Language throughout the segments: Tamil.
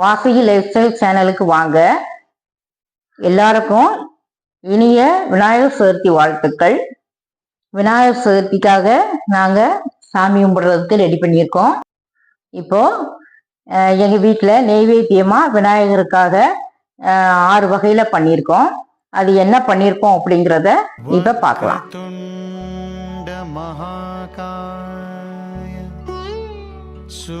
வாசகி லைஃப் ஸ்டைல் சேனலுக்கு வாங்க. எல்லாருக்கும் இனிய விநாயகர் சதுர்த்தி வாழ்த்துக்கள். விநாயகர் சதுர்த்திக்காக நாங்கள் சாமி கும்பிட்றதுக்கு ரெடி பண்ணியிருக்கோம். இப்போ எங்கள் வீட்டில் நெய்வேத்தியமாக விநாயகருக்காக ஆறு வகையில் பண்ணியிருக்கோம். அது என்ன பண்ணியிருக்கோம் அப்படிங்கிறத இப்போ பார்க்கலாம். மகாகாய சூ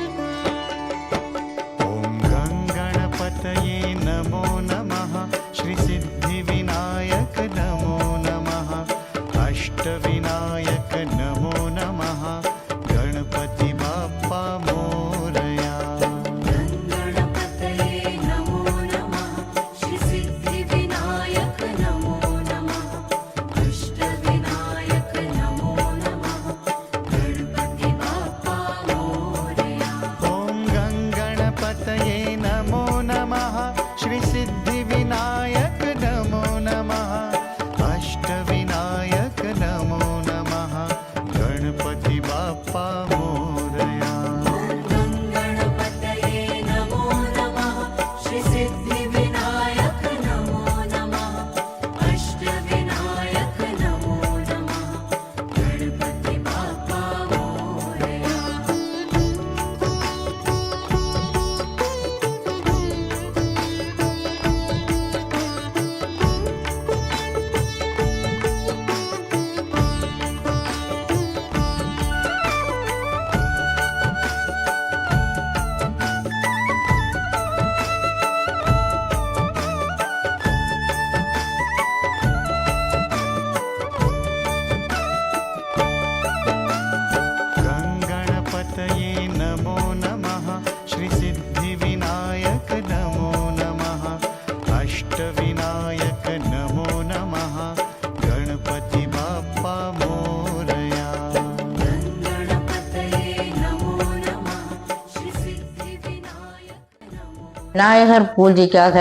விநாயகர் பூஜைக்காக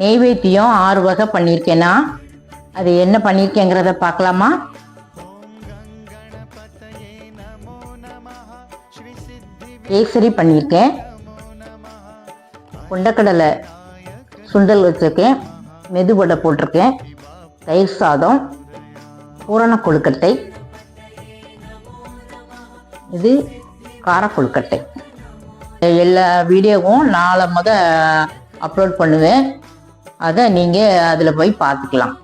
நெய்வேத்தியம் ஆறு வகை பண்ணியிருக்கேன்னா அது என்ன பண்ணியிருக்கேங்கிறத பார்க்கலாமா? கேசரி பண்ணியிருக்கேன். கொண்டக்கடலை சுண்டல் வச்சுருக்கேன். மெதுவடை போட்டிருக்கேன். தயிர் சாதம் பூரண கொழுக்கட்டை. இது கார கொழுக்கட்டை எல்லா வீடியோவும் நாளை முத அப்லோட் பண்ணுவேன். அதை நீங்கள் அதில் போய் பார்த்துக்கலாம்.